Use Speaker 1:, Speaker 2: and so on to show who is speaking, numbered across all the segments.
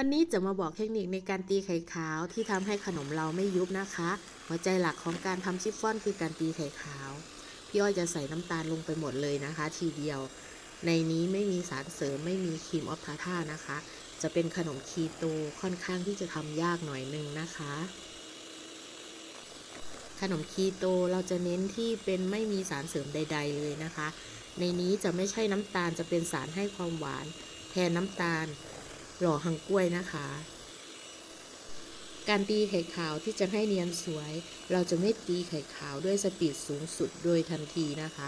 Speaker 1: วันนี้จะมาบอกเทคนิคในการตีไข่ขาวที่ทำให้ขนมเราไม่ยุบนะคะ หัวใจหลักของการทำชิฟฟ่อนคือการตีไข่ขาว พี่อ้อยจะใส่น้ำตาลลงไปหมดเลยนะคะ ทีเดียว ในนี้ไม่มีสารเสริมไม่มีครีมออฟทาท่านะคะ จะเป็นขนมคีโตค่อนข้างที่จะทำยากหน่อยนึงนะคะ ขนมคีโตเราจะเน้นที่เป็นไม่มีสารเสริมใด ๆ เลยนะคะ ในนี้จะไม่ใช่น้ำตาลจะเป็นสารให้ความหวาน แทนน้ำตาล หล่อหังกล้วยนะคะ การตีไข่ขาวที่จะให้เนียนสวย เราจะไม่ตีไข่ขาวด้วยสปีดสูงสุดโดยทันทีนะคะ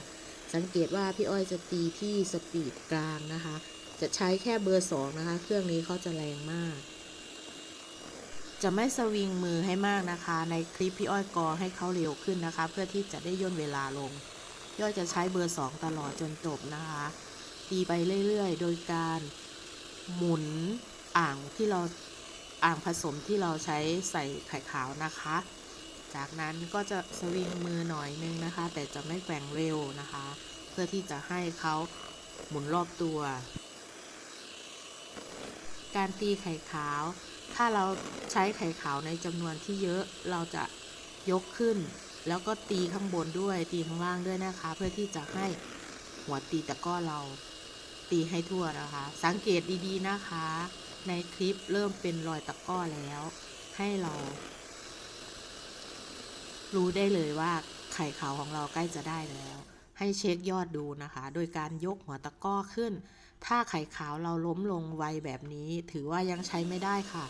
Speaker 1: สังเกตว่าพี่อ้อยจะตีที่สปีดกลางนะคะ จะใช้แค่เบอร์สองนะคะ เครื่องนี้เขาจะแรงมาก จะไม่สวิงมือให้มากนะคะ ในคลิปพี่อ้อยกอให้เขาเร็วขึ้นนะคะ เพื่อที่จะได้ย่นเวลาลงพี่อ้อยจะใช้เบอร์สองตลอดจนจบนะคะ ตีไปเรื่อยๆ โดยการ หมุนอ่างที่เราอ่างผสมที่เราใช้ใส่ไข่ขาวนะคะ จากนั้นก็จะสวิงมือหน่อยนึงนะคะ แต่จะไม่แกว่งเร็วนะคะ เพื่อที่จะให้เขาหมุนรอบตัว การตีไข่ขาว ถ้าเราใช้ไข่ขาวในจำนวนที่เยอะเราจะยกขึ้น แล้วก็ตีข้างบนด้วยตีข้างล่างด้วยนะคะ เพื่อที่จะให้หัวตีตะก้อเรา ตีให้ทั่วนะคะ สังเกตดีๆนะคะ ในคลิปเริ่มเป็นรอยตะก้อแล้ว ให้เรา รู้ได้เลยว่าไข่ขาวของเราใกล้จะได้แล้ว ให้เช็คยอดดูนะคะ โดยการยกหัวตะก้อขึ้น ถ้าไข่ขาวเราล้มลงไวแบบนี้ ถือว่ายังใช้ไม่ได้ค่ะ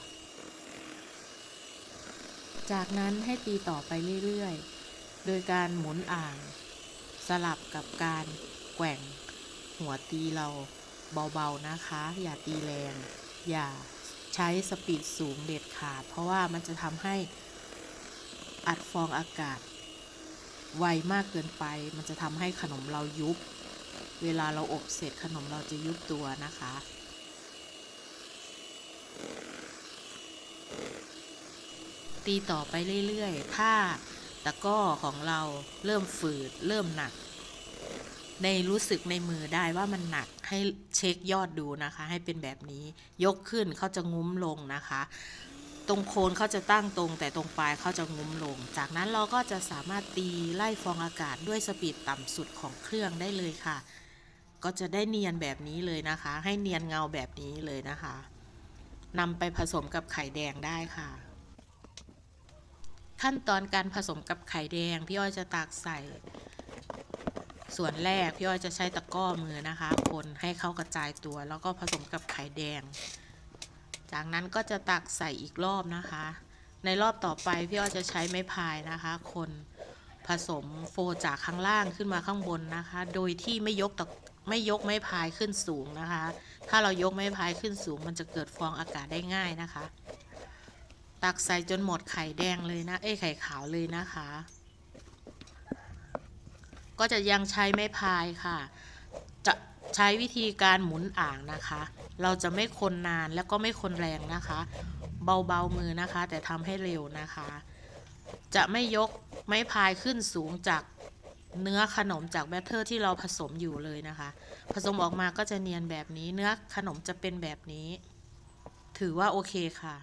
Speaker 1: จากนั้นให้ตีต่อไปเรื่อยๆ โดยการหมุนอ่าง สลับกับการแกว่ง หัวตีเราเบาๆนะคะ อย่าตีแรง อย่าใช้สปีดสูงเด็ดขาด เพราะว่ามันจะทำให้อัดฟองอากาศ ไวมากเกินไป มันจะทำให้ขนมเรายุบ เวลาเราอบเสร็จขนมเราจะยุบตัวนะคะตีต่อไปเรื่อยๆ ถ้าตะก้อของเราเริ่มฝืด เริ่มหนัก ในรู้สึกในมือได้ว่ามันหนักให้เช็คยอดดูนะคะ ให้เป็นแบบนี้ยกขึ้นเขาจะงุ้มลงนะคะ ตรงโคนเขาจะตั้งตรง แต่ตรงปลายเขาจะงุ้มลง จากนั้นเราก็จะสามารถตีไล่ฟองอากาศด้วยสปีดต่ำสุดของเครื่องได้เลยค่ะ ก็จะได้เนียนแบบนี้เลยนะคะ ให้เนียนเงาแบบนี้เลยนะคะนำไปผสมกับไข่แดงได้ค่ะ ขั้นตอนการผสมกับไข่แดงพี่อ้อยจะตักใส่ ส่วนแรกพี่อ้อยจะใช้ตะก้อมือนะคะ คนให้เข้ากระจายตัว แล้วก็ผสมกับไข่แดง จากนั้นก็จะตักใส่อีกรอบนะคะ ในรอบต่อไปพี่อ้อยจะใช้ไม้พายนะคะ คนผสมโฟจากข้างล่างขึ้นมาข้างบนนะคะ โดยที่ไม่ยกตะไม่ยกไม้พายขึ้นสูงนะคะ ถ้าเรายกไม้พายขึ้นสูง มันจะเกิดฟองอากาศได้ง่ายนะคะ ตักใส่จนหมดไข่แดงเลยนะ เอ้ไข่ขาวเลยนะคะ ก็จะยังใช้ไม้พายค่ะ จะใช้วิธีการหมุนอ่างนะคะ เราจะไม่คนนานแล้วก็ไม่คนแรงนะคะ เบาๆมือนะคะ แต่ทำให้เร็วนะคะ จะไม่ยกไม้พายขึ้นสูงจากเนื้อขนมจากแบตเตอร์ที่เราผสมอยู่เลยนะคะ ผสมออกมาก็จะเนียนแบบนี้ เนื้อขนมจะเป็นแบบนี้ ถือว่าโอเคค่ะ